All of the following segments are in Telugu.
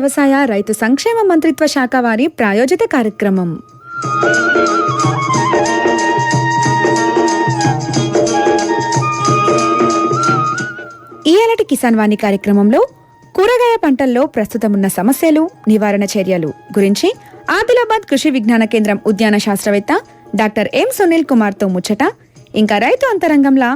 వ్యవసాయ రైతు సంక్షేమ మంత్రిత్వ శాఖ వారి ప్రాయోజిత కార్యక్రమం. ఈయలటి కిసాన్ వాణి కార్యక్రమంలో కూరగాయ పంటల్లో ప్రస్తుతమున్న సమస్యలు నివారణ చర్యలు గురించి ఆదిలాబాద్ కృషి విజ్ఞాన కేంద్రం ఉద్యాన శాస్త్రవేత్త డాక్టర్ ఎం సునీల్ కుమార్తో ముచ్చట. ఇంకా రైతు అంతరంగంలా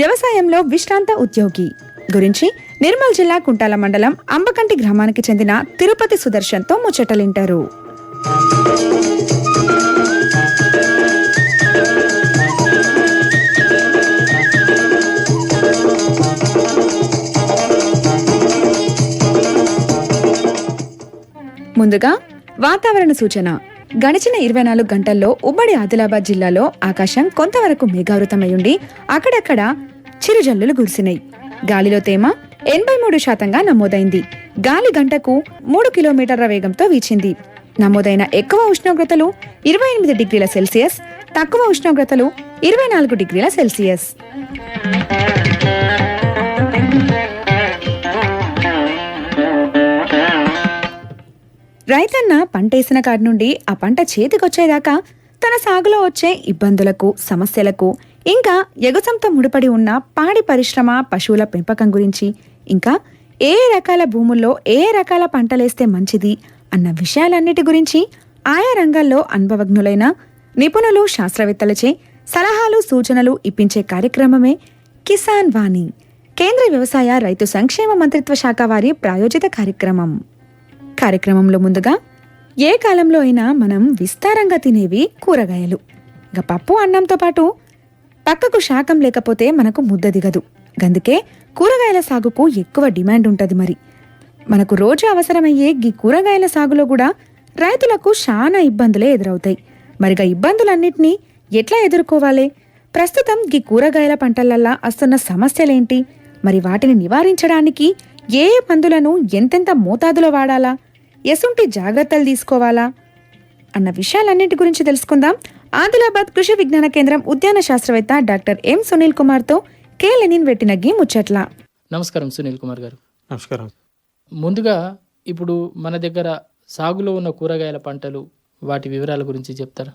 వ్యవసాయంలో విశ్రాంత ఉద్యోగి. గురించి నిర్మల్ జిల్లా కుంటాల మండలం అంబకంటి గ్రామానికి చెందిన తిరుపతి సుదర్శన్తో ముచ్చటలింటారు. ముందుగా వాతావరణ సూచన. గడిచిన ఇరవై నాలుగు గంటల్లో ఉమ్మడి ఆదిలాబాద్ జిల్లాలో ఆకాశం కొంతవరకు మేఘావృతమై ఉండి అక్కడక్కడ చిరుజల్లులు కురిసినాయి గాలిలో తేమ ఎనభై మూడు శాతంగా నమోదైంది. గాలి గంటకు మూడు కిలోమీటర్ల వేగంతో వీచింది. నమోదైన ఎక్కువ ఉష్ణోగ్రతలు ఇరవై ఎనిమిది డిగ్రీల సెల్సియస్ తక్కువ ఉష్ణోగ్రతలు ఇరవై నాలుగు డిగ్రీల సెల్సియస్. రైతన్న పంటేసిన కాడి నుండి ఆ పంట చేతికొచ్చేదాకా తన సాగులో వచ్చే ఇబ్బందులకు సమస్యలకు ఇంకా ఎగసంతో ముడిపడి ఉన్న పాడి పరిశ్రమ పశువుల పెంపకం గురించి ఇంకా ఏ రకాల భూముల్లో ఏ రకాల పంటలేస్తే మంచిది అన్న విషయాలన్నిటి గురించి ఆయా రంగాల్లో అనుభవజ్ఞులైన నిపుణులు శాస్త్రవేత్తలచే సలహాలు సూచనలు ఇప్పించే కార్యక్రమమే కిసాన్ వాణి కేంద్ర వ్యవసాయ రైతు సంక్షేమ మంత్రిత్వ శాఖ వారి ప్రాయోజిత కార్యక్రమం. కార్యక్రమంలో ముందుగా ఏ కాలంలో అయినా మనం విస్తారంగా తినేవి కూరగాయలు. ఇక పప్పు అన్నంతో పాటు పక్కకు శాకం లేకపోతే మనకు ముద్ద దిగదు. గందుకే కూరగాయల సాగుకు ఎక్కువ డిమాండ్ ఉంటది మరి. మనకు రోజు అవసరమయ్యే గీ కూరగాయల సాగులో కూడా రైతులకు చాలా ఇబ్బందులే ఎదురవుతాయి. మరిగా ఇబ్బందులన్నింటినీ ఎట్లా ఎదుర్కోవాలి? ప్రస్తుతం గీ కూరగాయల పంటలల్లా వస్తున్న సమస్యలేంటి? మరి వాటిని నివారించడానికి ఏ ఏ మందులను ఎంతెంత మోతాదులో వాడాలా? ఎసుంటి జాగ్రత్తలు తీసుకోవాలా? అన్న విషయాలన్నింటి గురించి తెలుసుకుందాం. ఆదిలాబాద్ కృషి విజ్ఞాన కేంద్రం ఉద్యాన శాస్త్రవేత్త డాక్టర్ ఎం సునీల్ కుమార్తో కే లెనిన్ పెట్టిన గీ ముచ్చట్ల. నమస్కారం సునీల్ కుమార్ గారు. నమస్కారం. ముందుగా ఇప్పుడు మన దగ్గర సాగులో ఉన్న కూరగాయల పంటలు వాటి వివరాల గురించి చెప్తారా?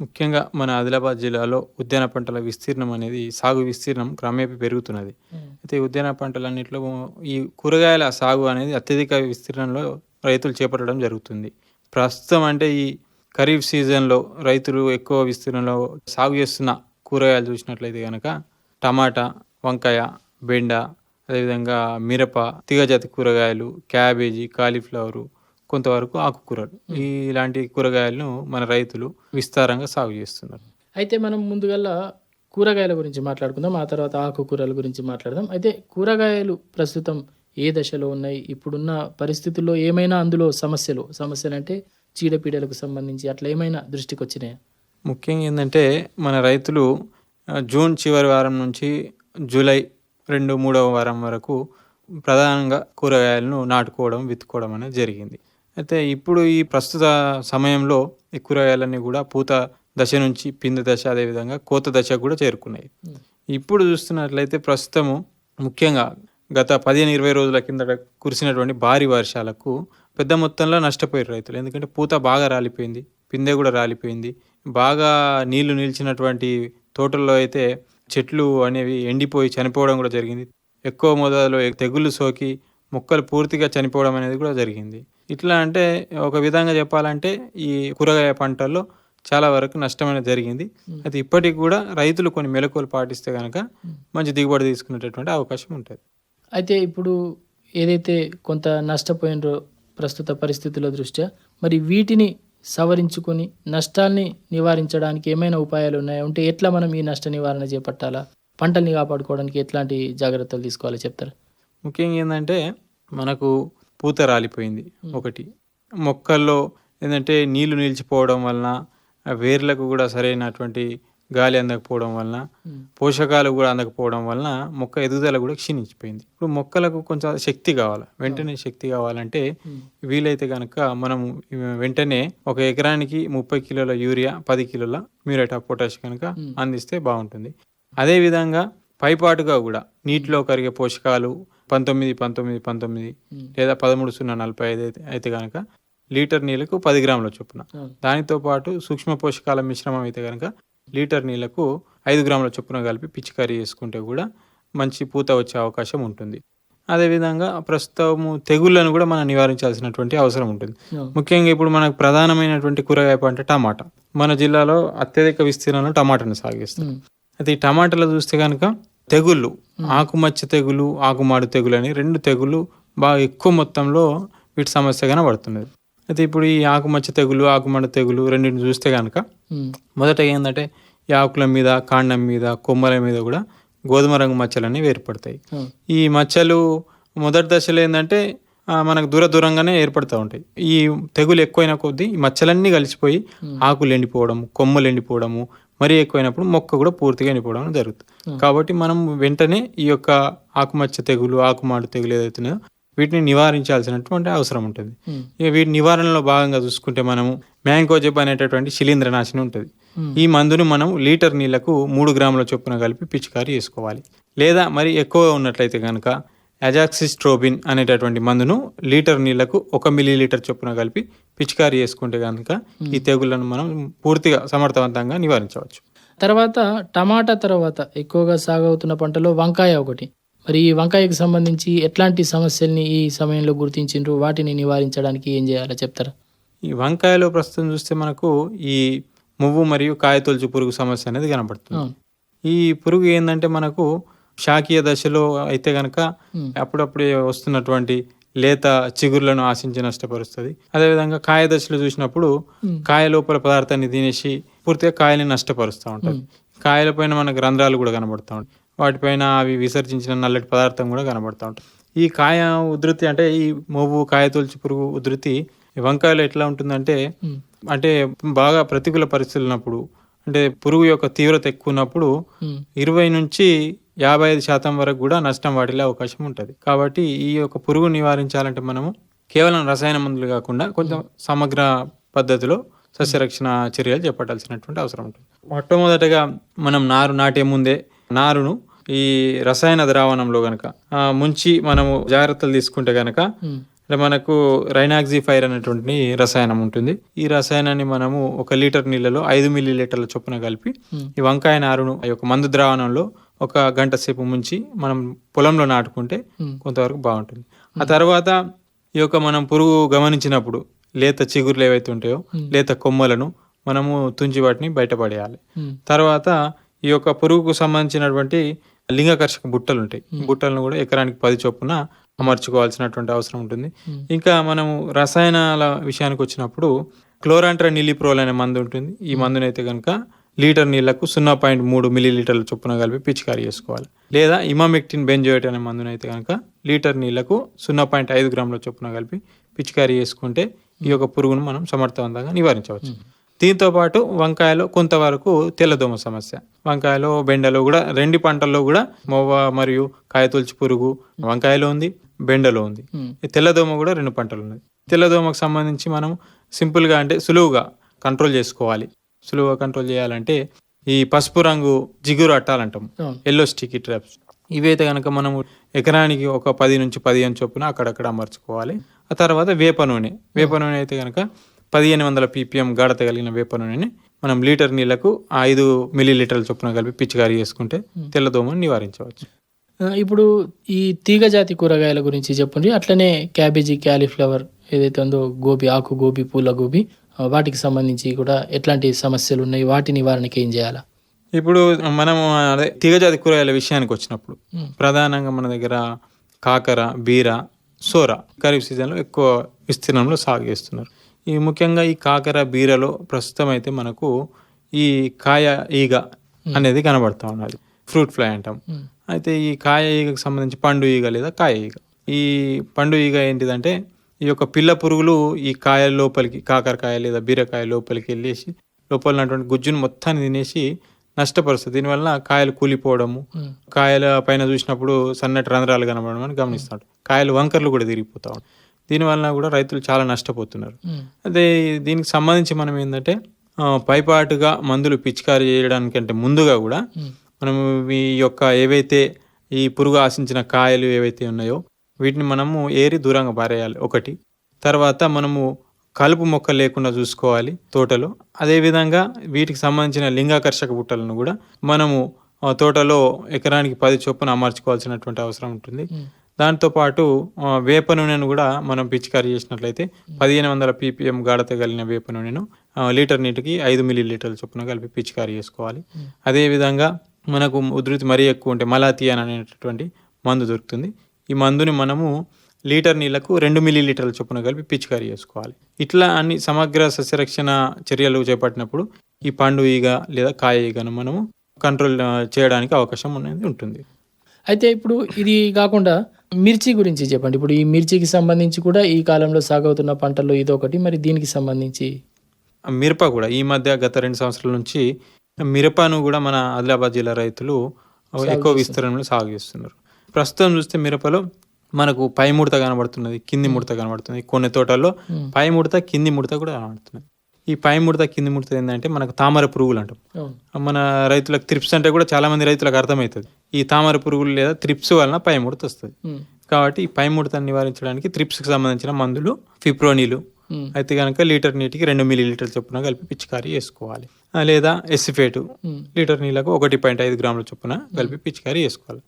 ముఖ్యంగా మన ఆదిలాబాద్ జిల్లాలో ఉద్యాన పంటల విస్తీర్ణం అనేది సాగు విస్తీర్ణం క్రమేపీ పెరుగుతున్నది. అయితే ఈ ఉద్యాన పంటలన్నింటిలో ఈ కూరగాయల సాగు అనేది అత్యధిక విస్తీర్ణంలో రైతులు చేపట్టడం జరుగుతుంది. ప్రస్తుతం అంటే ఈ ఖరీఫ్ సీజన్లో రైతులు ఎక్కువ విస్తీర్ణంలో సాగు చేస్తున్న కూరగాయలు చూసినట్లయితే కనుక టమాటా వంకాయ బెండ అదేవిధంగా మిరప తీగజాతి కూరగాయలు క్యాబేజీ కాలీఫ్లవరు కొంతవరకు ఆకుకూరలు. ఇలాంటి కూరగాయలను మన రైతులు విస్తారంగా సాగు చేస్తున్నారు. అయితే మనం ముందుగల్లా కూరగాయల గురించి మాట్లాడుకుందాం ఆ తర్వాత ఆకుకూరల గురించి మాట్లాడదాం. అయితే కూరగాయలు ప్రస్తుతం ఏ దశలో ఉన్నాయి? ఇప్పుడున్న పరిస్థితుల్లో ఏమైనా అందులో సమస్యలు? సమస్యలు అంటే చీడపీడలకు సంబంధించి అట్లా ఏమైనా దృష్టికి వచ్చినాయా? ముఖ్యంగా ఏంటంటే మన రైతులు జూన్ చివరి వారం నుంచి జూలై రెండు మూడవ వారం వరకు ప్రధానంగా కూరగాయలను నాటుకోవడం విత్తుకోవడం అనేది జరిగింది. అయితే ఇప్పుడు ఈ ప్రస్తుత సమయంలో ఈ కూరగాయలన్నీ కూడా పూత దశ నుంచి పిండి దశ అదేవిధంగా కోత దశ కూడా చేరుకున్నాయి. ఇప్పుడు చూస్తున్నట్లయితే ప్రస్తుతము ముఖ్యంగా గత పదిహేను ఇరవై రోజుల కిందట కురిసినటువంటి భారీ వర్షాలకు పెద్ద మొత్తంలో నష్టపోయారు రైతులు. ఎందుకంటే పూత బాగా రాలిపోయింది పిందె కూడా రాలిపోయింది. బాగా నీళ్ళు నిలిచినటువంటి తోటల్లో అయితే చెట్లు అనేవి ఎండిపోయి చనిపోవడం కూడా జరిగింది. ఎక్కువ మోతాదులో తెగుళ్ళు సోకి మొక్కలు పూర్తిగా చనిపోవడం అనేది కూడా జరిగింది. ఇట్లా అంటే ఒక విధంగా చెప్పాలంటే ఈ కూరగాయ పంటల్లో చాలా వరకు నష్టం అనేది జరిగింది. అయితే ఇప్పటికి కూడా రైతులు కొన్ని మెలకువలు పాటిస్తే కనుక మంచి దిగుబడి తీసుకునేటటువంటి అవకాశం ఉంటుంది. అయితే ఇప్పుడు ఏదైతే కొంత నష్టపోయినరో ప్రస్తుత పరిస్థితుల దృష్ట్యా మరి వీటిని సవరించుకొని నష్టాల్ని నివారించడానికి ఏమైనా ఉపాయాలు ఉన్నాయా? ఉంటే ఎట్లా మనం ఈ నష్ట నివారణ చేపట్టాలా? పంటల్ని కాపాడుకోవడానికి ఎట్లాంటి జాగ్రత్తలు తీసుకోవాలో చెప్తారా? ముఖ్యంగా ఏంటంటే మనకు పూత రాలిపోయింది ఒకటి. మొక్కల్లో ఏంటంటే నీళ్ళు నిలిచిపోవడం వలన వేర్లకు కూడా సరైనటువంటి గాలి అందకపోవడం వలన పోషకాలు కూడా అందకపోవడం వలన మొక్క ఎదుగుదల కూడా క్షీణించిపోయింది. ఇప్పుడు మొక్కలకు కొంచెం శక్తి కావాలి. వెంటనే శక్తి కావాలంటే వీలైతే కనుక మనం వెంటనే ఒక ఎకరానికి ముప్పై కిలోల యూరియా పది కిలోల మ్యూరేట్ ఆఫ్ పొటాష్ కనుక అందిస్తే బాగుంటుంది. అదే విధంగా పైపాటుగా కూడా నీటిలో కరిగే పోషకాలు పంతొమ్మిది పంతొమ్మిది పంతొమ్మిది లేదా పదమూడు సున్నా నలభై ఐదు అయితే కనుక లీటర్ నీళ్ళకు పది గ్రాముల చొప్పున. దానితో పాటు సూక్ష్మ పోషకాల మిశ్రమం అయితే కనుక లీటర్ నీళ్ళకు ఐదు గ్రాముల చొప్పున కలిపి పిచికారీ చేసుకుంటే కూడా మంచి పూత వచ్చే అవకాశం ఉంటుంది. అదేవిధంగా ప్రస్తుతము తెగుళ్ళను కూడా మనం నివారించాల్సినటువంటి అవసరం ఉంటుంది. ముఖ్యంగా ఇప్పుడు మనకు ప్రధానమైనటువంటి కూరగాయ పంట టమాటా. మన జిల్లాలో అత్యధిక విస్తీర్ణంలో టమాటాను సాగిస్తాం. అయితే ఈ టమాటాలో చూస్తే కనుక తెగుళ్ళు ఆకుమచ్చ తెగులు ఆకుమాడు తెగులు అని రెండు తెగులు బాగా ఎక్కువ మొత్తంలో వీటి సమస్య కనబడుతున్నది. అయితే ఇప్పుడు ఈ ఆకుమచ్చ తెగులు ఆకుమాడు తెగులు రెండింటిని చూస్తే కనుక. మొదట ఏంటంటే ఈ ఆకుల మీద కాండం మీద కొమ్మల మీద కూడా గోధుమ రంగు మచ్చలు అనేవి ఏర్పడతాయి. ఈ మచ్చలు మొదటి దశలో ఏంటంటే మనకు దూర దూరంగానే ఏర్పడుతూ ఉంటాయి. ఈ తెగులు ఎక్కువైన కొద్దీ ఈ మచ్చలన్నీ కలిసిపోయి ఆకులు ఎండిపోవడం కొమ్మలు ఎండిపోవడము మరీ ఎక్కువైనప్పుడు మొక్క కూడా పూర్తిగా ఎండిపోవడం జరుగుతుంది. కాబట్టి మనం వెంటనే ఈ యొక్క ఆకుమచ్చ తెగులు ఆకుమాడు తెగులు ఏదైతున్నాయో వీటిని నివారించాల్సినటువంటి అవసరం ఉంటుంది. ఇక వీటి నివారణలో భాగంగా చూసుకుంటే మనము మ్యాంకోజెబ్ అనేటటువంటి శిలీంద్రనాశిని ఉంటుంది. ఈ మందును మనం లీటర్ నీళ్ళకు మూడు గ్రాముల చొప్పున కలిపి పిచికారీ చేసుకోవాలి. లేదా మరి ఎక్కువ ఉన్నట్లయితే కనుక అజాక్సిస్ట్రోబిన్ అనేటటువంటి మందును లీటర్ నీళ్ళకు ఒక మిల్లీ లీటర్ చొప్పున కలిపి పిచికారీ చేసుకుంటే కనుక ఈ తెగుళ్ళను మనం పూర్తిగా సమర్థవంతంగా నివారించవచ్చు. తర్వాత టమాటా తర్వాత ఎక్కువగా సాగవుతున్న పంటలో వంకాయ ఒకటి. మరి ఈ వంకాయకు సంబంధించి ఎట్లాంటి సమస్యల్ని ఈ సమయంలో గుర్తించిండ్రు? వాటిని నివారించడానికి ఏం చేయాలో చెప్తారా? ఈ వంకాయలో ప్రస్తుతం చూస్తే మనకు ఈ మువ్వు మరియు కాయతొలుచు పురుగు సమస్య అనేది కనబడుతుంది. అవును. ఈ పురుగు ఏంటంటే మనకు శాకీయ దశలో అయితే గనక. అప్పుడప్పుడే వస్తున్నటువంటి లేత చిగుర్లను ఆశించి నష్టపరుస్తుంది. అదేవిధంగా కాయ దశలో చూసినప్పుడు. కాయ లోపల పదార్థాన్ని తినేసి పూర్తిగా కాయని నష్టపరుస్తూ ఉంటుంది కాయలపైన మనకు రంధ్రాలు కూడా కనబడుతూ ఉంటాయి. వాటిపైన అవి విసర్జించిన నల్లటి పదార్థం కూడా కనబడుతూ ఉంటుంది ఈ కాయ ఉధృతి అంటే ఈ మొవ్వు కాయ తొలిచి పురుగు ఉధృతి వంకాయలో ఎట్లా ఉంటుందంటే. అంటే బాగా ప్రతికూల పరిస్థితులు ఉన్నప్పుడు అంటే పురుగు యొక్క తీవ్రత ఎక్కువ ఉన్నప్పుడు. ఇరవై నుంచి యాభై ఐదు శాతం వరకు కూడా నష్టం వాటిల్లే అవకాశం ఉంటుంది. కాబట్టి ఈ యొక్క పురుగు నివారించాలంటే మనము కేవలం రసాయన మందులు కాకుండా కొంచెం సమగ్ర పద్ధతిలో సస్యరక్షణ చర్యలు చేపట్టాల్సినటువంటి అవసరం ఉంటుంది. మొట్టమొదటగా మనం నారు నాటే ముందే నారును ఈ రసాయన ద్రావణంలో గనక ముంచి మనము జాగ్రత్తలు తీసుకుంటే గనక. అంటే మనకు రైనాక్సీ ఫైర్ అనేటువంటి రసాయనం ఉంటుంది ఈ రసాయనాన్ని మనము ఒక లీటర్ నీళ్ళలో ఐదు మిల్లీ లీటర్ల చొప్పున కలిపి. ఈ వంకాయ నారును ఆ యొక్క మందు ద్రావణంలో ఒక గంట సేపు ముంచి మనం పొలంలో నాటుకుంటే. కొంతవరకు బాగుంటుంది ఆ తర్వాత ఈ యొక్క మనం పురుగు గమనించినప్పుడు లేత చిగుర్లు ఏవైతే ఉంటాయో లేత కొమ్మలను మనము తుంచి వాటిని బయటపడేయాలి. తర్వాత ఈ యొక్క పురుగుకు సంబంధించినటువంటి లింగకర్షక బుట్టలు ఉంటాయి. బుట్టలను కూడా ఎకరానికి పది చొప్పున అమర్చుకోవాల్సినటువంటి అవసరం ఉంటుంది. ఇంకా మనము రసాయనాల విషయానికి వచ్చినప్పుడు క్లోరాంట్రా నిలిప్రోల్ అనే మందు ఉంటుంది. ఈ మందునైతే కనుక లీటర్ నీళ్ళకు సున్నా పాయింట్ మూడు మిల్లీ లీటర్ల చొప్పున కలిపి పిచికారీ చేసుకోవాలి. లేదా ఇమామెక్టిన్ బెంజోయిట్ అనే మందునైతే కనుక లీటర్ నీళ్ళకు సున్నా పాయింట్ ఐదు గ్రాముల చొప్పున కలిపి పిచికారీ చేసుకుంటే ఈ యొక్క పురుగును మనం సమర్థవంతంగా నివారించవచ్చు. దీంతో పాటు వంకాయలో కొంతవరకు తెల్లదోమ సమస్య. వంకాయలో బెండలో కూడా రెండు పంటల్లో కూడా మొవ్వ మరియు కాయతొలిచి పురుగు వంకాయలో ఉంది బెండలో ఉంది. తెల్లదోమ కూడా రెండు పంటలు ఉన్నాయి తెల్లదోమకు సంబంధించి మనం సింపుల్గా అంటే సులువుగా కంట్రోల్ చేసుకోవాలి. సులువుగా కంట్రోల్ చేయాలంటే ఈ పసుపు రంగు జిగురు అట్టాలంటాం. ఎల్లో స్టిక్కీ ట్రాప్స్ ఇవైతే కనుక మనము ఎకరానికి ఒక పది నుంచి పదిహేను చొప్పున అక్కడక్కడ అమర్చుకోవాలి. ఆ తర్వాత వేప నూనె. వేప నూనె అయితే కనుక పదిహేను వందల పీపీఎం గాఢత కలిగిన వేప నూనెని మనం లీటర్ నీళ్ళకు ఐదు మిల్లీ లీటర్ల చొప్పున కలిపి పిచికారీ చేసుకుంటే తెల్లదోమను నివారించవచ్చు. ఇప్పుడు ఈ తీగ జాతి కూరగాయల గురించి చెప్పండి. అట్లనే క్యాబేజీ క్యాలీఫ్లవర్ ఏదైతే ఉందో గోబీ ఆకు గోబీ పూల గోబీ వాటికి సంబంధించి కూడా ఎట్లాంటి సమస్యలు ఉన్నాయి? వాటి నివారణకి ఏం చేయాలా? ఇప్పుడు మనం అదే తీగజాతి కూరగాయల విషయానికి వచ్చినప్పుడు మ్మ్. ప్రధానంగా మన దగ్గర కాకర బీర సోర ఖరీఫ్ సీజన్లో ఎక్కువ విస్తీర్ణంలో సాగు చేస్తున్నారు. ఈ ముఖ్యంగా ఈ కాకర బీరలో ప్రస్తుతం అయితే మనకు ఈ కాయ ఈగ అనేది కనబడతా ఉన్నది. ఫ్రూట్ ఫ్లై అంటాం. అయితే ఈ కాయ ఈగకు సంబంధించి పండు ఈగ లేదా కాయ ఈగ. ఈ పండు ఈగ ఏంటిదంటే ఈ యొక్క పిల్ల పురుగులు ఈ కాయల లోపలికి కాకరకాయ లేదా బీరకాయ లోపలికి వెళ్ళేసి లోపల ఉన్నటువంటి గుజ్జును మొత్తాన్ని తినేసి నష్టపరుస్తుంది దీనివల్ల కాయలు కూలిపోవడము కాయల పైన చూసినప్పుడు సన్నటి రంధ్రాలు కనబడడం అని గమనిస్తాడు కాయలు వంకర్లు కూడా తిరిగిపోతా ఉంటాయి. దీనివల్ల కూడా రైతులు చాలా నష్టపోతున్నారు. అదే దీనికి సంబంధించి మనం ఏంటంటే పైపాటుగా మందులు పిచికారీ చేయడానికంటే ముందుగా కూడా మనం ఈ యొక్క ఏవైతే ఈ పురుగు ఆశించిన కాయలు ఏవైతే ఉన్నాయో వీటిని మనము ఏరి దూరంగా పారేయాలి. ఒకటి. తర్వాత మనము కలుపు మొక్క లేకుండా చూసుకోవాలి తోటలో. అదేవిధంగా వీటికి సంబంధించిన లింగాకర్షక బుట్టలను కూడా మనము తోటలో ఎకరానికి పది చొప్పున అమర్చుకోవాల్సినటువంటి అవసరం ఉంటుంది. దాంతోపాటు వేప నూనెను కూడా మనం పిచికారీ చేసినట్లయితే పదిహేను వందల పీపీఎం గాఢత కలిగిన వేప నూనెను లీటర్ నీటికి ఐదు మిల్లీ లీటర్ల చొప్పున కలిపి పిచికారీ చేసుకోవాలి. అదేవిధంగా మనకు ఉధృతి మరీ ఎక్కువ ఉంటే మలాతియాన్ అనేటటువంటి మందు దొరుకుతుంది. ఈ మందుని మనము లీటర్ నీళ్ళకు రెండు మిల్లీ లీటర్ల చొప్పున కలిపి పిచికారీ చేసుకోవాలి. ఇట్లా అన్ని సమగ్ర సస్యరక్షణ చర్యలు చేపట్టినప్పుడు ఈ పండు ఈగ లేదా కాయ ఈగను మనము కంట్రోల్ చేయడానికి అవకాశం అనేది ఉంటుంది. అయితే ఇప్పుడు ఇది కాకుండా మిర్చి గురించి చెప్పండి. ఇప్పుడు ఈ మిర్చికి సంబంధించి కూడా ఈ కాలంలో సాగవుతున్న పంటల్లో ఇదొకటి మరి దీనికి సంబంధించి? మిరప కూడా ఈ మధ్య గత రెండు సంవత్సరాల నుంచి మిరపను కూడా మన ఆదిలాబాద్ జిల్లా రైతులు ఎక్కువ విస్తీర్ణంలో సాగు చేస్తున్నారు. ప్రస్తుతం చూస్తే మిరపలో మనకు పై ముడత కనబడుతున్నది కింది ముడత కనబడుతుంది కొన్ని తోటల్లో పై ముడత కింది ముడత కూడా కనబడుతున్నది ఈ పై ముడత కింది ముడత ఏంటంటే మనకు తామర పురుగులు అంటాం. మన రైతులకు త్రిప్స్ అంటే కూడా చాలా మంది రైతులకు అర్థమవుతుంది. ఈ తామర పురుగులు లేదా త్రిప్స్ వలన పై ముడత వస్తుంది. కాబట్టి ఈ పై ముడతను నివారించడానికి త్రిప్స్కి సంబంధించిన మందులు ఫిప్రోనిలు. అయితే కనుక లీటర్ నీటికి రెండు మిల్లీ లీటర్ చొప్పున కలిపి పిచికారీ చేసుకోవాలి. ఆ, లేదా ఎసిఫేటు ఉమ్. లీటర్ నీళ్ళకు ఒకటి పాయింట్ ఐదు గ్రాముల చొప్పున కలిపి పిచికారీ చేసుకోవాలి.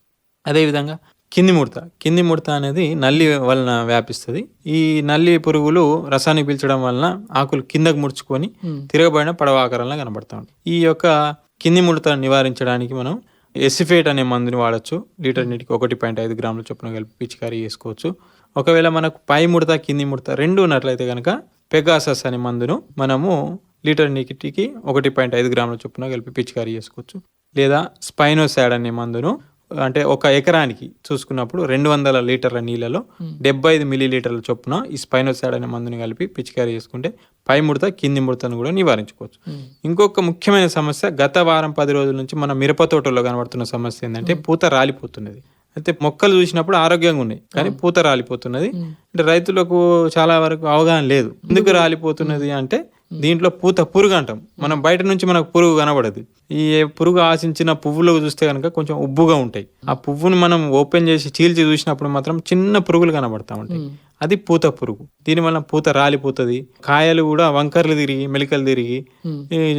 అదేవిధంగా కింది ముడత. కింది ముడత అనేది నల్లి వలన వ్యాపిస్తుంది. ఈ నల్లి పురుగులు రసాన్ని పీల్చడం వలన ఆకులు కిందకు ముడుచుకొని. తిరగబడిన పడవ ఆకారంలో కనబడతా ఉంటాయి. ఈ యొక్క కింది ముడత నివారించడానికి మనం ఎసిఫేట్ అనే మందుని వాడచ్చు. లీటర్ నీటికి ఒకటి పాయింట్ ఐదు గ్రాముల చొప్పున కలిపి పిచికారీ చేసుకోవచ్చు. ఒకవేళ మనకు పై ముడత కింది ముడత రెండు ఉన్నట్లయితే కనుక పెగాసస్ అనే మందును మనము లీటర్ నీటికి ఒకటి పాయింట్ ఐదు గ్రాముల చొప్పున కలిపి పిచికారీ చేసుకోవచ్చు. లేదా స్పైనోసాడ్ అనే మందును అంటే ఒక ఎకరానికి చూసుకున్నప్పుడు రెండు వందల లీటర్ల నీళ్ళలో డెబ్బై ఐదు మిల్లీ లీటర్ల చొప్పున ఈ స్పైనోసాడ్ అనే మందుని కలిపి పిచికారీ చేసుకుంటే పై ముడత కింది ముడతను కూడా నివారించుకోవచ్చు. ఇంకొక ముఖ్యమైన సమస్య గత వారం పది రోజుల నుంచి మన మిరప తోటల్లో కనబడుతున్న సమస్య ఏంటంటే పూత రాలిపోతున్నది. అయితే మొక్కలు చూసినప్పుడు ఆరోగ్యంగా ఉన్నాయి. కానీ పూత రాలిపోతున్నది. అంటే రైతులకు చాలా వరకు అవగాహన లేదు. ఎందుకు? రాలిపోతున్నది అంటే దీంట్లో పూత పురుగు అంటాం. మనం బయట నుంచి మనకు పురుగు కనబడదు. ఈ పురుగు ఆశించిన పువ్వులు చూస్తే కనుక కొంచెం ఉబ్బుగా ఉంటాయి. ఆ పువ్వుని మనం ఓపెన్ చేసి చీల్చి చూసినప్పుడు మాత్రం చిన్న పురుగులు కనబడతా ఉంటాయి. అది పూత పురుగు. దీనివల్ల పూత రాలిపోతుంది. కాయలు కూడా వంకర్లు తిరిగి మెలికలు తిరిగి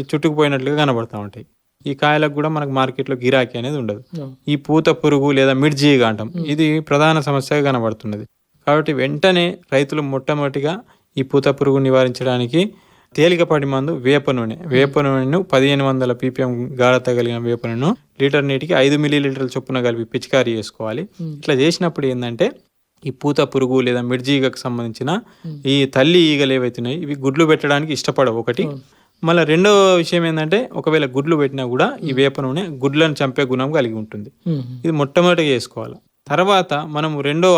చుట్టుకుపోయినట్లుగా కనబడతా ఉంటాయి. ఈ కాయలకు కూడా మనకు మార్కెట్లో గిరాకీ అనేది ఉండదు. ఈ పూత పురుగు లేదా మిర్జీగా అంటాం ఇది ప్రధాన సమస్యగా కనబడుతున్నది. కాబట్టి వెంటనే రైతులు మొట్టమొదటిగా ఈ పూత పురుగు నివారించడానికి తేలికపాటి మందు వేప నూనె వేప నూనెను పదిహేను వందల పీపీఎం గాఢత కలిగిన వేప నూనెను లీటర్ నీటికి ఐదు మిల్లీ లీటర్ల చొప్పున కలిపి పిచికారీ చేసుకోవాలి. ఇట్లా చేసినప్పుడు ఏంటంటే ఈ పూత పురుగు లేదా మిర్జీగకు సంబంధించిన ఈ తల్లి ఈగలు ఏవైతున్నాయి ఇవి గుడ్లు పెట్టడానికి ఇష్టపడవు. ఒకటి మళ్ళీ రెండో విషయం ఏంటంటే ఒకవేళ గుడ్లు పెట్టినా కూడా ఈ వేప నూనె గుడ్లను చంపే గుణం కలిగి ఉంటుంది. ఇది మొట్టమొదటిగా చేసుకోవాలి. తర్వాత మనం రెండవ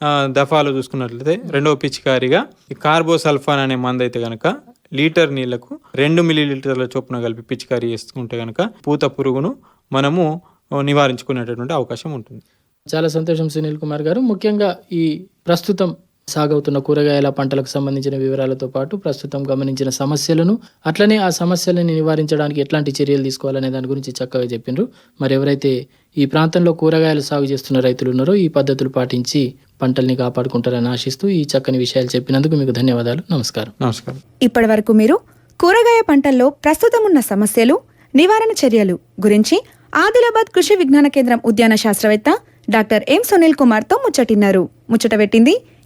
ఆ, దఫాలో చూసుకున్నట్లయితే రెండవ పిచికారిగా ఈ కార్బోసల్ఫాన్ అనే మందు అయితే కనుక లీటర్ నీళ్ళకు రెండు మిల్లీ లీటర్ల చొప్పున కలిపి పిచికారీ చేసుకుంటే కనుక పూత పురుగును మనము నివారించుకునేటటువంటి అవకాశం ఉంటుంది. చాలా సంతోషం సునీల్ కుమార్ గారు. ముఖ్యంగా ఈ ప్రస్తుతం సాగవుతున్న కూరగాయల పంటలకు సంబంధించిన వివరాలతో పాటు ప్రస్తుతం గమనించిన సమస్యలను అట్లనే ఆ సమస్యలను నివారించడానికి ఎట్లాంటి చర్యలు తీసుకోవాలనే దాని గురించి చక్కగా చెప్పిండ్రు మరి ఎవరైతే ఈ ప్రాంతంలో కూరగాయలు సాగు చేస్తున్న రైతులు ఉన్నారో ఈ పద్ధతులు పాటించి పంటల్ని కాపాడుకుంటారని ఆశిస్తూ ఈ చక్కని విషయాలు చెప్పినందుకు మీకు ధన్యవాదాలు. నమస్కారం. నమస్కారం. ఇప్పటి వరకు మీరు కూరగాయ పంటల్లో ప్రస్తుతం ఉన్న సమస్యలు నివారణ చర్యలు గురించి ఆదిలాబాద్ కృషి విజ్ఞాన కేంద్రం ఉద్యాన శాస్త్రవేత్త డాక్టర్ ఎం సునీల్ కుమార్తో ముచ్చటిన్నారు. ముచ్చట పెట్టింది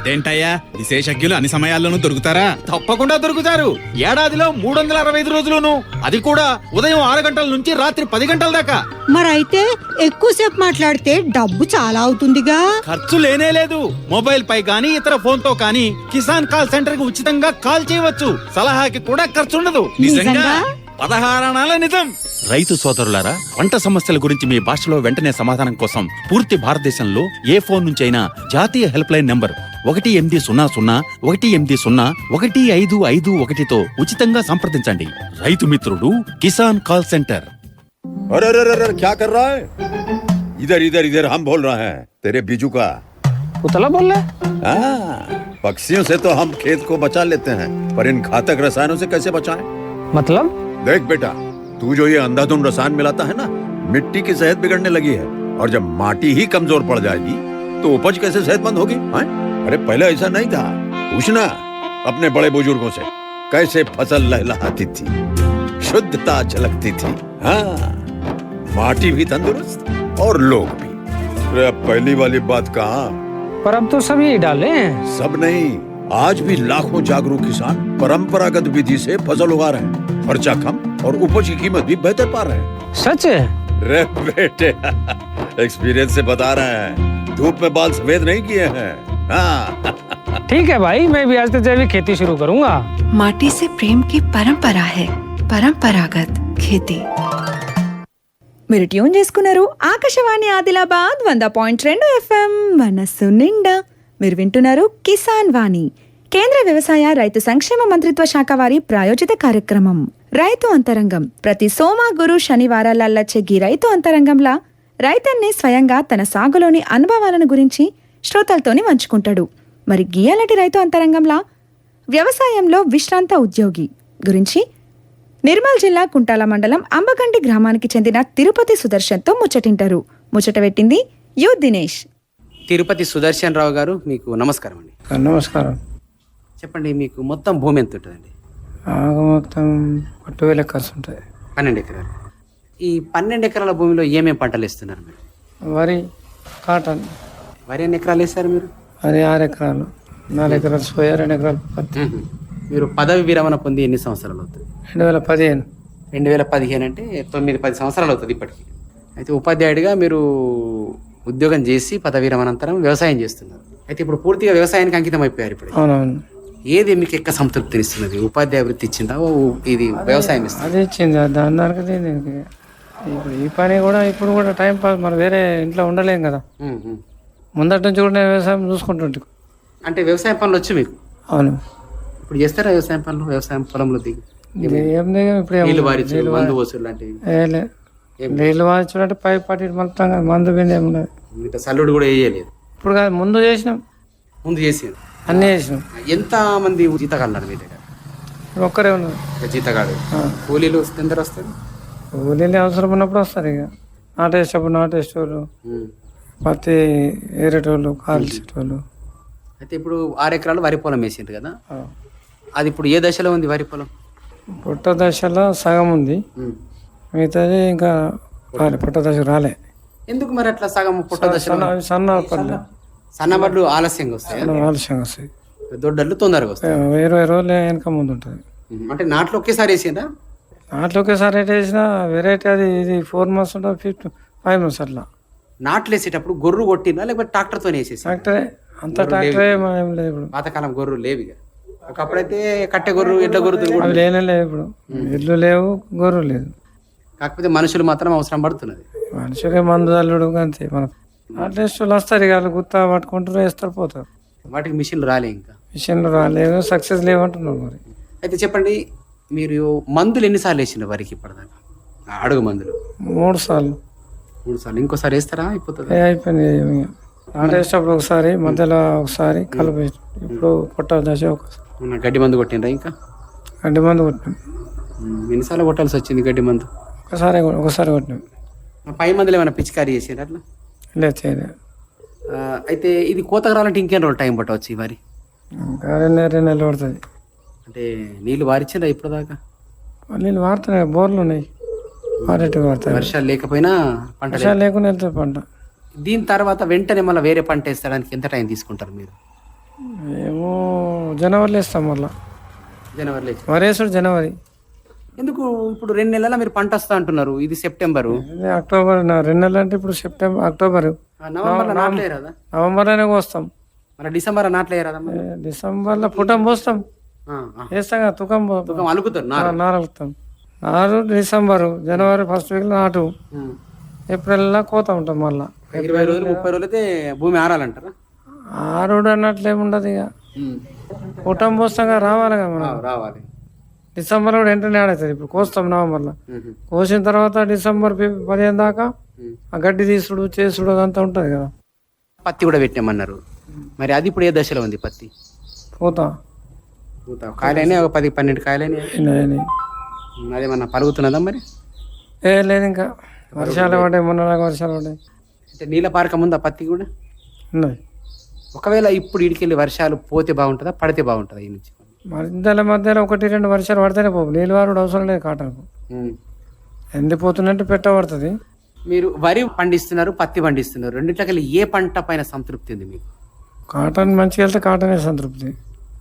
అదేంటయ్యా విశేషజ్ఞులు అన్ని సమయాల్లోనూ దొరుకుతారా? తప్పకుండా దొరుకుతారు. ఏడాదిలో మూడు వందల అరవై ఐదు రోజులును. అది కూడా ఉదయం ఆరు గంటల నుంచి రాత్రి పది గంటల దాకా. మరైతే ఎక్కువసేపు మాట్లాడితే డబ్బు చాలా అవుతుందిగా. ఖర్చు లేనే లేదు. మొబైల్ పై గానీ ఇతర ఫోన్తో కానీ కిసాన్ కాల్ సెంటర్కి ఉచితంగా కాల్ చేయవచ్చు. సలహాకి కూడా ఖర్చు ఉండదు నిజంగా? పదహారణాల నిజం రైతు సోదరులారా పంట సమస్యల గురించి మీ భాషలో వెంటనే సమాధానం కోసం పూర్తి భారతదేశంలో ఏ ఫోన్ నుంచైనా జాతీయ హెల్ప్ లైన్ నంబర్ ఒకటి ఎనిమిది సున్నా సున్నా ఒకటి ఎనిమిది సున్నా ఒకటి ఐదు ఐదు ఒకటితో ఉచితంగా సంప్రదించండి రైతు మిత్రుడు కిసాన్ కాల్ సెంటర్ अरे अरे अरे अरे, क्या कर रहा है इधर इधर इधर हम बोल रहे हैं तेरे बीजू का ఉతలా బోల్లే हाँ, पक्षियों से तो हम खेत को बचा लेते हैं पर इन घातक रसायनों से कैसे बचाएं? మతలబ్ देख बेटा तू जो ये अंधाधुंध रसायन मिलाता है ना मिट्टी की सेहत बिगड़ने लगी है और जब माटी ही कमज़ोर पड़ जाएगी तो उपज कैसे सेहतमंद होगी हाँ? अरे पहले ऐसा नहीं था। पूछना अपने बड़े बुज़ुर्गों से कैसे फ़सल लहलहाती थी शुद्धता झलकती थी हाँ? माटी भी तंदुरुस्त और लोग भी। अरे पहली वाली बात कहा? पर अब तो सभी डाले सब नहीं आज भी लाखों जागरूक किसान परंपरागत विधि से फ़सल उगा रहे हैं। खर्चा कम और उपज की कीमत भी बेहतर पा रहे हैं सच है रे बेटे एक्सपीरियंस से बता रहे हैं धूप में बाल सफेद नहीं किए हैं हाँ ठीक है भाई मैं भी आज से जैविक खेती शुरू करूंगा माटी से प्रेम की परंपरा है परंपरागत खेती మీరు ట్యూన్ చేసుకున్నారు ఆకాశవాణి ఆదిలాబాద్ వంద పాయింట్ రెండు ఎఫ్ఎం మనస్సు నిండా మీరు వింటున్నారు కిసాన్ వాణి కేంద్ర వ్యవసాయ రైతు సంక్షేమ మంత్రిత్వ శాఖ వారి ప్రాయోజిత కార్యక్రమం. రైతు అంతరంగం. ప్రతి సోమ గురు శనివారాలచ్చే గీ రైతు అంతరంగంలా రైతన్నే స్వయంగా తన సాగులోని అనుభవాలను గురించి శ్రోతలతోని పంచుకుంటాడు. మరి గీయాలటి రైతు అంతరంగంలా వ్యవసాయంలో విశ్రాంత ఉద్యోగి గురించి నిర్మల్ జిల్లా కుంటాల మండలం అంబగంటి గ్రామానికి చెందిన తిరుపతి సుదర్శన్తో ముచ్చటింటారు. ముచ్చట పెట్టింది యు దినేష్. తిరుపతి సుదర్శన్ రావు గారు మీకు నమస్కారం అండి నమస్కారం. చెప్పండి మీకు మొత్తం భూమి ఎంత ఉంటుందండి? మొత్తం పట్టు వేల ఖర్చు ఉంటుంది పన్నెండు ఎకరాలు. ఈ పన్నెండు ఎకరాల భూమిలో ఏమేమి పంటలు వేస్తున్నారు మీరు? వరి కాటన్. వరి ఎన్ని ఎకరాలు వేస్తారు మీరు? అది ఆరు ఎకరాలు. నాలుగు ఎకరాలు సోయా రెండు ఎకరాలు పత్తి. మీరు పదవి విరమణ పొంది ఎన్ని సంవత్సరాలు అవుతుంది? రెండు వేల పదిహేను. రెండు వేల పదిహేను అంటే తొమ్మిది పది సంవత్సరాలు అవుతుంది ఇప్పటికి. అయితే ఉపాధ్యాయుడిగా మీరు ఉద్యోగం చేసి పదవి విరమణానంతరం వ్యవసాయం చేస్తున్నారు. అయితే ఇప్పుడు పూర్తిగా వ్యవసాయానికి అంకితం అయిపోయారు ఇప్పుడు. అవునవును. ఏది మీకు ఎక్క సంతృప్తినిస్తున్నది? ఉపాధ్యాయ వృత్తి ఇచ్చిందా? ఇది వ్యవసాయం ఇస్తుంది? అది ఇచ్చింది. దాని దానికి ఇప్పుడు ఈ పని కూడా ఇప్పుడు కూడా టైం పాస్. మనం వేరే ఇంట్లో ఉండలేం కదా. ముందటి నుంచి కూడా నేను వ్యవసాయం చూసుకుంటుంటే. అంటే వ్యవసాయ పనులు వచ్చు మీకు? అవును. ఇప్పుడు చేస్తారా వ్యవసాయం పనులు? వ్యవసాయం పొలంలో దిగి ఏం దిగం? ఇప్పుడు ఏం నీళ్ళు వారించు మందు పోసుడు లాంటివి? నీళ్ళు వాయించుకుంటే పై పట్టి మొత్తం మందు బిందు ఏమి సల్లుడు కూడా వేయలేదు. ఇప్పుడు కాదు ముందు చేసినాం. ముందు చేసేది అన్నీ చేసినాం. ఎంత మంది జీతగాళ్ళు మీ దగ్గర? ఒక్కరే ఉన్నారు. జీతగాడు. కూలీలు వస్తే ఎందరు వస్తారు ఊళ్ళో అవసరం ఉన్నప్పుడు వస్తారు ఇక. నాటేసేటప్పుడు నాటేసేటోళ్ళు ఉమ్. పత్తి ఏరేటోళ్ళు కాల్చేటోళ్ళు అయితే ఇప్పుడు ఆరు ఎకరాలు వరి పొలం వేసిండ్రు కదా? అది ఇప్పుడు ఏ దశలో ఉంది వరి పొలం? పుట్ట దశలో సగం ఉంది. మిగతాది ఇంకా రాలే పుట్ట దశ రాలే. ఎందుకు మరి అట్లా సగం పుట్ట అవి సన్న పల్లె సన్నబడ్లు ఆలస్యంగా వస్తాయి? ఆలస్యంగా వస్తాయి. దొడ్డళ్ళు తొందరగా వస్తాయి? ఇరవై రోజులు వెనక ముందు ఉంటుంది. అంటే నాట్లు ఒకేసారి వేసిండ్రా? దాంట్లో ఒకేసారి వేసినా వెరైటీ అది ఇది ఫోర్ మంత్స్ ఉంటుంది ఫిఫ్టీ ఫైవ్ మంత్స్ అట్లా. నాట్లు వేసేటప్పుడు గొర్రు కొట్టినా లేకపోతే ట్రాక్టర్తో వేసేసి ట్రాక్టరే. అంత ట్రాక్టరే ఏం లేదు ఇప్పుడు. పాతకాలం గొర్రు లేవు ఇక. ఒకప్పుడైతే కట్టె గొర్రు ఎడ్ల గొర్రు అవి లేనే లేవు ఇప్పుడు. ఇల్లు లేవు గొర్రెలు లేదు. కాకపోతే మనుషులు మాత్రం అవసరం పడుతున్నది. మనుషులే మందు చల్లుడు అంతే. మనకు అట్లీస్ట్ వాళ్ళు వస్తారు ఇక వాళ్ళు గుత్త పట్టుకుంటారు వేస్తారు పోతారు. వాటికి మిషన్లు రాలే ఇంకా? మిషన్లు రాలేదు సక్సెస్ లేవంటున్నారు మరి. అయితే చెప్పండి మీరు మందులు ఎన్నిసార్లు వేసిండ్రు వరికి ఇప్పటిదాకా? అడుగు మందులు. మూడు సార్లు. మూడు సార్లు. ఇంకోసారి వేస్తారా? అయిపోతుంది? అయిపోయింది. నాటేసేటప్పుడు ఒకసారి మధ్యలో ఒకసారి కలిపి ఇప్పుడు పుట్ట దశ ఒకసారి. గడ్డి మందు కొట్టిండ్రా ఇంకా? గడ్డి మందు కొట్టినాం. ఎన్నిసార్లు కొట్టాల్సి వచ్చింది గడ్డి మందు? ఒకసారి ఒకసారి కొట్టినాం. ఆ పై మందులు ఏమైనా పిచికారీ చేసిండ్రు అట్లా? లేదు చేయలేదు ఆ, అయితే ఇది కోతకు రావాలంటే ఇంకేం రోజులు టైం పట్టవచ్చు ఈ వరి? ఇంకా రెండు నెలలు పడుతుంది. అంటే నీళ్ళు వారిచ్చిండ్రా ఇప్పటిదాకా? నీళ్ళు వాడుతున్నాయి బోర్లు ఉన్నాయి. వాడతాయి వర్షాలు లేకపోయినా పంట. వర్షాలు లేకుండా పంట. దీని తర్వాత వెంటనే మళ్ళీ వేరే పంట వేస్తడానికి ఎంత టైం తీసుకుంటారు మీరు? ఏమో జనవరిలో వేస్తాం మళ్ళా. జనవరిలో వరేసుడు జనవరి. ఎందుకు ఇప్పుడు రెండు నెలల మీరు పంట వస్తా అంటున్నారు? ఇది సెప్టెంబరు. అక్టోబర్ రెండు నెలలు అంటే ఇప్పుడు సెప్టెంబర్ అక్టోబర్. రాదా? నవంబర్లోనే కోస్తాం మరి డిసెంబర్ నాట్లే రాదా మరి? ఏ, డిసెంబర్లో పుటం పోస్తాం. వేస్తాం కదా తుకం తుకం అలుకుతారు నారు. నారలుతాం నారు డిసెంబరు జనవరి ఫస్ట్ వీక్ నాటు. ఏప్రిల్లో కోత ఉంటాం మళ్ళా. ఇరవై రోజులు ముప్పై రోజులు అయితే భూమి ఆరాలంటారా? ఆరుడు అన్నట్లు ఏముండదు ఇక. పుటం పోస్తాం కదా రావాలి కదా మనం. రావాలి. డిసెంబర్ కూడా వెంటనే ఆడవుతుంది ఇప్పుడు కోస్తాం నవంబర్లో. కోసిన తర్వాత డిసెంబర్ పదిహేను దాకా. ఆ గడ్డి తీసుడు చేసుడు అదంతా ఉంటుంది కదా. పత్తి కూడా పెట్టామన్నారు మరి అది ఇప్పుడు ఏ దశలో ఉంది పత్తి? పోతా. పూత. కాయలైనా ఒక పది పన్నెండు కాయలైనా అదేమన్నా పలుగుతున్నదా మరి? ఏ లేదు ఇంకా. వర్షాలు పడ్డాయి మొన్నలాగా వర్షాలు పడ్డాయి. అంటే నీళ్ళ పారకం ఉందా పత్తి కూడా? ఉన్నది. ఒకవేళ ఇప్పుడు ఇడికెళ్ళి వర్షాలు పోతే బాగుంటుందా పడితే బాగుంటుందా ఈ నుంచి? మధ్యలో మధ్యలో ఒకటి రెండు వర్షాలు పడితేనే పోవు. నీళ్ళు వారు అవసరం లేదు కాటన్కు. ఎండిపోతున్నట్టు పెట్టబడుతుంది మీరు వరి పండిస్తున్నారు పత్తి పండిస్తున్నారు. రెండింటికెళ్ళి ఏ పంట పైన సంతృప్తి ఉంది మీకు? కాటన్ మంచిగా వెళ్తే కాటనే సంతృప్తి.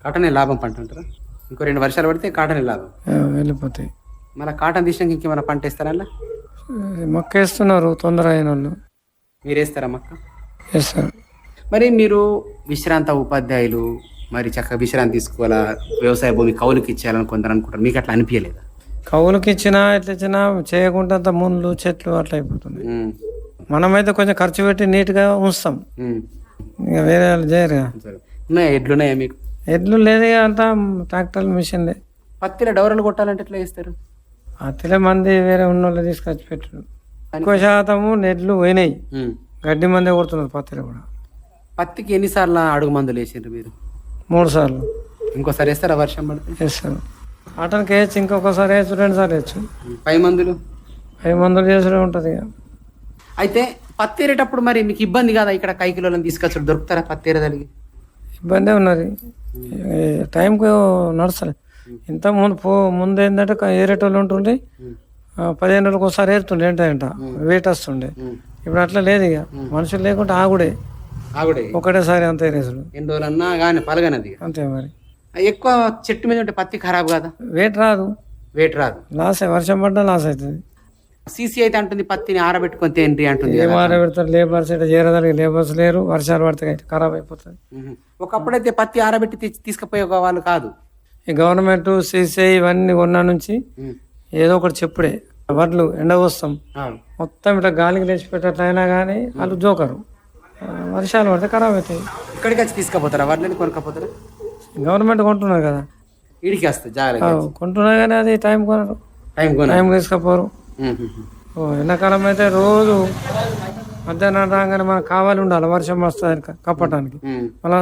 కాటనే లాభం పంట అంటారా ఇంకో రెండు వర్షాలు పడితే కాటనే లాభం. వెళ్ళిపోతాయి. మళ్ళీ కాటన్ తీసినాక ఇంకేమైనా పంట వేస్తారా అలా? మొక్క వేస్తున్నారు తొందర అయిన వాళ్ళు. మీరు వేస్తారా మక్క? వేస్తారు. మరి మీరు విశ్రాంత ఉపాధ్యాయులు మరి చక్కగా విశ్రాంతి తీసుకోవాలా? వ్యవసాయ భూమి కౌలుకి ఇచ్చేయాలని కొందరు అనుకుంటారు. మీకు అట్లా అనిపించలేదా? కవులకి ఇచ్చినా ఎట్లా ఇచ్చినా చేయకుండా అంత ముళ్ళు చెట్లు అట్లా అయిపోతుంది. మనమైతే కొంచెం ఖర్చు పెట్టి నీట్గా ఉంచుతాం. ఇక వేరే వాళ్ళు చేయరు. సరే. ఉన్నాయా? మీకు? ఎడ్లు లేదు అంతా ట్రాక్టర్లు మిషన్లే. పత్తిలో డౌరలు కొట్టాలంటే ఎట్లా చేస్తారు? అతిలే మంది వేరే ఉన్న వాళ్ళు తీసుకొచ్చి పెట్టారు ఎక్కువ శాతము నెడ్లు పోయినాయి. గడ్డి మందే కొడుతున్నారు పత్తిలో కూడా. పత్తికి ఎన్నిసార్లు అడుగు మందులు వేసిండ్రు మీరు? మూడు సార్లు ఇంకోసారి వేస్తారా వర్షం పడితే? వేస్తారు. కాటన్కి వేయచ్చు ఇంకొకసారి వేయచ్చు రెండు సార్లు వేయచ్చు. పై మందులు? ఐదు మందులు చేసుడే ఉంటుంది ఇక. అయితే పత్తి ఏరేటప్పుడు మరి మీకు ఇబ్బంది కాదా ఇక్కడ కై కిలోలను తీసుకొచ్చి దొరుకుతారా పత్తి ఏరేదానికి ఇబ్బందే ఉన్నది. టైంకి నడుస్తలే. ఇంత ముందు పో ముందు ఏంటంటే ఏరేటోళ్ళు ఉంటుండే. పదిహేను రోజులకు ఒకసారి ఏరుతుండే ఏంటంట వెయిట్ వస్తుండే. ఇప్పుడు అట్లా లేదు ఇక. మనుషులు లేకుంటే ఆగుడే. ఆవిడే ఒకటేసారి అంత ఏరేసుడు ఎన్ని రోజులన్నా కానీ పలగనది అంతే మరి. ఎక్కువ చెట్టు మీద ఉంటే పత్తి ఖరాబ్ కాదా? వెయిట్ రాదు. వెయిట్ రాదు. లాస్ వర్షం పడ్డా లాస్ అవుతుంది. సీసీ అయితే అంటుంది పత్తిని ఆరబెట్టుకొని తేంటి అంటుంది ఏం. ఆరబెడతారు? లేబర్స్ ఇట్లా చేరదానికి లేబర్స్ లేరు వర్షాలు పడితే ఖరాబ్ అయిపోతుంది. ఒకప్పుడైతే పత్తి ఆరబెట్టి తీసుకుపోయే వాళ్ళు కాదు. ఈ గవర్నమెంట్ సీసీ ఇవన్నీ కొన్న నుంచి. ఏదో ఒకటి చెప్పుడే. వడ్లు ఎండ వస్తాం. మొత్తం ఇట్లా గాలికి లేచి పెట్టట్లయినా కానీ వాళ్ళు జోకరు. వర్షాలు పడితే ఖరాబ్ అవుతాయి. ఇక్కడికి వచ్చి తీసుకుపోతారా? వాటిని కొనుక్కపోతారా? గవర్నమెంట్ కొంటున్నారు కదా. ఇడికి వస్తాయి జాగ్రత్త ఆ, కొంటున్నారు కానీ అది టైం కొనరు. టైం కొన టైం తీసుకపోరు. ఎండాకాలం అయితే రోజు మధ్యాహ్నం రాగానే మనకు కావాలి ఉండాలి వర్షం వస్తుంది కప్పటానికి. మళ్ళా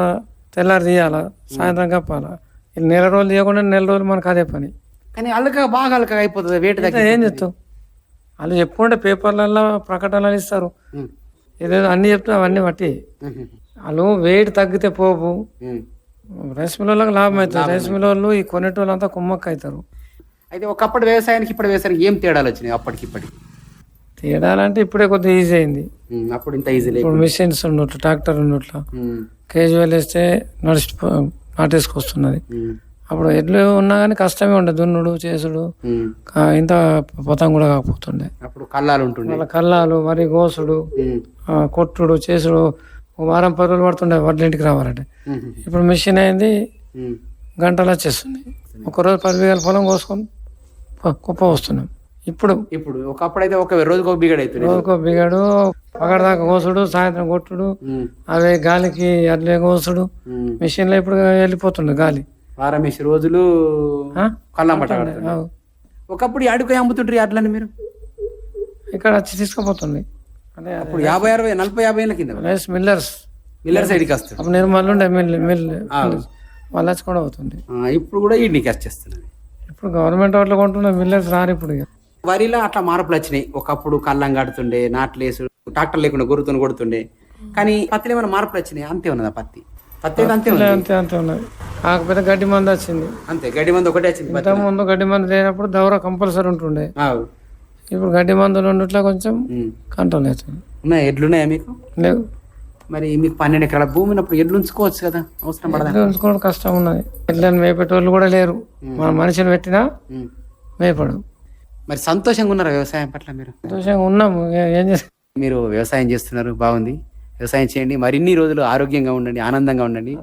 తెల్లారి తీయాలా సాయంత్రం కప్పాలా. నెల రోజులు తీయకుండా నెల రోజులు మనకు అదే పని. కానీ అల్లక బాగా అల్లక అయిపోతుంది వేట ఏం చెప్తావు వాళ్ళు చెప్పుకుంటే పేపర్లలో ప్రకటనలు ఇస్తారు. ఏదేదో అన్ని చెప్తే అవన్నీ బట్టి వాళ్ళు వెయిట్ తగ్గితే పోపు. రైస్ మిల్లర్లకు లాభం అవుతుంది. రైస్ మిల్లర్లు ఈ కొనేటోళ్ళు అంతా కుమ్మక్క అవుతారు. అయితే ఒకప్పుడు వ్యవసాయానికి ఇప్పుడు వ్యవసాయానికి ఏం తేడాలు వచ్చినాయి అప్పటికి ఇప్పటికి? తేడాలంటే ఇప్పుడే కొద్దిగా ఈజీ అయింది. అప్పుడు ఇంత ఈజీ ఇప్పుడు మిషన్స్ ఉన్నట్లు ట్రాక్టర్ ఉన్నట్లు. కేజువల్ వేస్తే నడిచి నాటేసుకొస్తున్నది. అప్పుడు ఎడ్లు ఉన్నా కానీ కష్టమే ఉండే దున్నుడు చేసుడు. ఇంత పొతం కూడా కాకపోతుండే. అప్పుడు కళ్ళాలు ఉంటుండే. వాళ్ళ కల్లాలు మరి గోసుడు కొట్టుడు చేసుడు ఒక వారం పది రోజులు పడుతుండే వడ్ల ఇంటికి రావాలంటే. ఇప్పుడు మిషన్ అయింది. గంటలు వచ్చేస్తుంది. ఒకరోజు పది బిగాల పొలం కోసుకొని కుప్ప వస్తున్నాం ఇప్పుడు ఇప్పుడు ఒకప్పుడు అయితే ఒక రోజుకి ఒక బిగడ్ అవుతుంది. రోజుకో బిగాడు పగడదాకా కోసుడు సాయంత్రం కొట్టుడు అవే గాలికి అట్లే కోసుడు. మిషన్లో ఇప్పుడు వెళ్ళిపోతుండే గాలి. వారం వేసి రోజులు ఆ? కళ్ళం పట్ట కడుతుండే. అవు. ఒకప్పుడు అడుగు అమ్ముతుండ్రి అట్లని మీరు? ఇక్కడ వచ్చి తీసుకుపోతుంది. అంటే అప్పుడు యాభై అరవై నలభై యాభై ఏళ్ళ కింద రైస్ మిల్లర్స్. మిల్లర్ సైడ్కి వస్తుంది అప్పుడు నిర్మల్ ఉండే మిల్ మిల్. వాళ్ళు వచ్చి కూడా అవుతుంది ఇప్పుడు కూడా ఈ నీకు వచ్చేస్తున్నది. ఇప్పుడు గవర్నమెంట్ వాటిలో కొంటున్న మిల్లర్స్ రారు ఇప్పుడు వరిలో అట్లా మార్పులు వచ్చినాయి. ఒకప్పుడు కళ్ళం కడుతుండే నాట్లేసు ట్రాక్టర్ లేకుండా గొర్రుతో కొడుతుండే. కానీ పత్తిలో ఏమైనా మార్పులు వచ్చినాయి? అంతే ఉన్నదా పత్తి? పత్తి అంతే ఉంది అంతే అంతే ఉన్నది కాకపోతే గడ్డి మంది వచ్చింది. అంతే గడ్డి మంది ఒకటే వచ్చింది. ఇంత ముందు గడ్డి మంది లేనప్పుడు దౌర కంపల్సరీ ఉంటుండే. ఇప్పుడు గడ్డి మందులు ఉండట్లా కొంచెం. కంట్రోల్ అవుతుంది ఉన్నాయా? ఎడ్లున్నాయా మీకు? లేవు. మరి మీకు పన్నెండు ఎకరాల భూమి ఉన్నప్పుడు ఎడ్లు ఉంచుకోవచ్చు కదా? అవసరం పడదా? ఎడ్లు ఉంచుకోవడం కష్టం ఉన్నది. ఎడ్లను మేపేటోళ్ళు కూడా లేరు. మన మనిషిని పెట్టినా. మేపడు. మరి సంతోషంగా ఉన్నారా వ్యవసాయం పట్ల మీరు? సంతోషంగా ఉన్నాము. ఏ- ఏం చేస్తాం మీరు వ్యవసాయం చేస్తున్నారు బాగుంది. వ్యవసాయం చేయండి మరిన్ని రోజులు ఆరోగ్యంగా ఉండండి ఆనందంగా ఉండండి.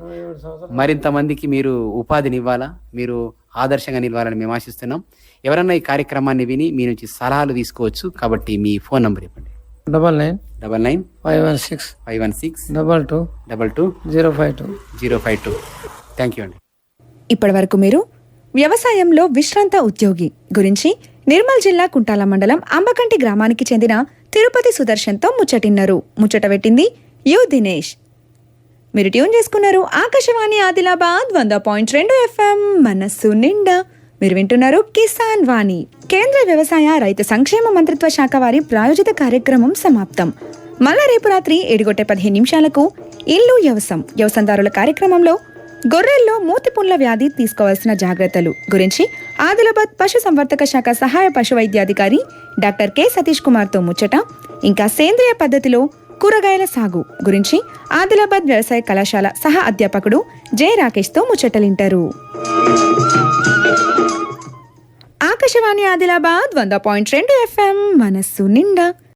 మరింత మందికి మీరు ఉపాధిని ఇవ్వాలా మీరు ఆదర్శంగా నిలవాలని మేము ఆశిస్తున్నాం. ఎవరన్నా ఈ కార్యక్రమాన్ని విని మీ నుంచి సలహాలు తీసుకోవచ్చు. కాబట్టి మీ ఫోన్ నంబర్ ఇవ్వండి double nine double nine five one six five one six double two double two zero five two zero five two. Thank you అండి. ఇప్పటివరకు మీరు వ్యవసాయంలో విశ్రాంత ఉద్యోగి గురించి నిర్మల్ జిల్లా కుంటాల మండలం అంబకంటి గ్రామానికి చెందిన తిరుపతి సుదర్శన్తో ముచ్చటిన్నారు. ముచ్చట పెట్టింది యు దినేష్. మీరు ట్యూన్ చేసుకున్నారు ఆకాశవాణి ఆదిలాబాద్ వంద పాయింట్ రెండు ఎఫ్ఎం మనస్సు నిండా. మీరు వింటున్నారు కిసాన్ వాణి. కేంద్ర వ్యవసాయ రైతు సంక్షేమ మంత్రిత్వ శాఖ వారి ప్రాయోజిత కార్యక్రమం సమాప్తం. మళ్ళా రేపు రాత్రి ఏడుగొట్టే పదిహేను నిమిషాలకు ఇల్లు వ్యవసం వ్యవసందారుల కార్యక్రమంలో గొర్రెల్లో మూతిపుండ్ల వ్యాధి తీసుకోవాల్సిన జాగ్రత్తలు గురించి ఆదిలాబాద్ పశు సంవర్ధక శాఖ సహాయ పశు వైద్యాధికారి డాక్టర్ కె సతీష్ కుమార్తో ముచ్చట. ఇంకా సేంద్రియ పద్ధతిలో కూరగాయల సాగు గురించి ఆదిలాబాద్ వ్యవసాయ కళాశాల సహా అధ్యాపకుడు జె రాకేష్తో ముచ్చటలింటారు. ఆకాశవాణి ఆదిలాబాద్ వంద పాయింట్ రెండు ఎఫ్ఎం మనస్సు నిండా.